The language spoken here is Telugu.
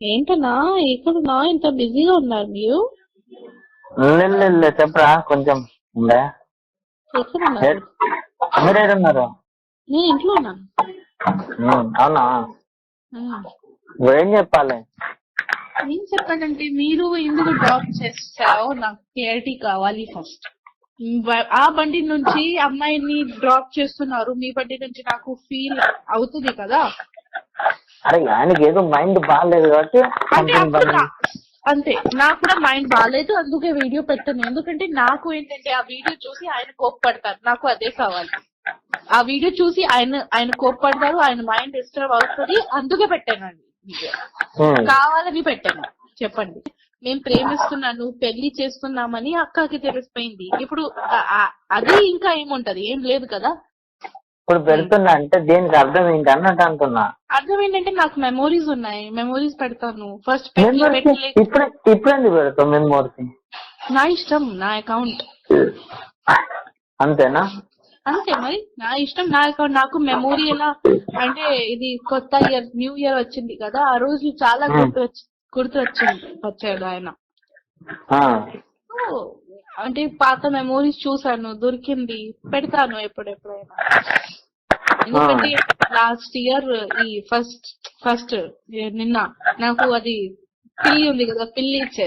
ఏంటన్నా? ఎక్కడున్నా? ఇంత బిజీగా ఉన్నారు మీరు? లేదు చెప్పరా కొంచెం ఉండే. మీరు నేను ఇంట్లో ఉన్నాను అవునా. ఏం చెప్పాలి? ఏం చెప్పానంటే మీరు ఎందుకు డ్రాప్ చేస్తారో నాకు క్లారిటీ కావాలి ఫస్ట్ ఆ బండి నుంచి అమ్మాయిని డ్రాప్ చేస్తున్నారు. మీ బండి నుంచి నాకు ఫీల్ అవుతుంది కదా? అరే ఆయనకి ఏదో మైండ్ బాగాలేదు కాబట్టి అంతే నాకు కూడా మైండ్ బాగాలేదు అందుకే వీడియో పెట్టాను. ఎందుకంటే నాకు ఏంటంటే ఆ వీడియో చూసి ఆయన కోప్పడతారు. నాకు అదే కావాలి. ఆ వీడియో చూసి ఆయన ఆయన కోప్పడతారు ఆయన మైండ్ డిస్టర్బ్ అవుతుంది. అందుకే పెట్టానండి వీడియో ఉమ్, కావాలని పెట్టాను. చెప్పండి. మేము ప్రేమిస్తున్నాను పెళ్ళి చేస్తున్నామని అక్కకి తెలిసిపోయింది. ఇప్పుడు అది ఇంకా ఏముంటది? ఏం లేదు కదా. ఇప్పుడు పెడుతున్నా అంటే దీనికి అర్థం ఏంటి అన్నట్టు అంటున్నా. అర్థం ఏంటంటే నాకు మెమోరీస్ ఉన్నాయి. మెమోరీస్ పెడతాను ఫస్ట్ ఇప్పుడు ఇప్పుడు ఎందుకు పెడతావు మెమోరీస్ నా? ఇష్టం నా అకౌంట్ అంతేనా? అంతే మరి. నా ఇష్టం నా అకౌంట్ నాకు మెమోరీ ఎలా అంటే ఇది కొత్త ఇయర్ న్యూ ఇయర్ వచ్చింది కదా. ఆ రోజు చాలా. గుర్తు వచ్చి గుర్తు వచ్చింది వచ్చాడు ఆయన. అంటే పాత మెమోరీస్ చూసాను దొరికింది పెడతాను ఎప్పుడెప్పుడైనా. ఎందుకంటే లాస్ట్ ఇయర్ ఈ ఫస్ట్ ఫస్ట్ నిన్న నాకు అది పిల్లి ఉంది కదా పిల్లి ఇచ్చారు.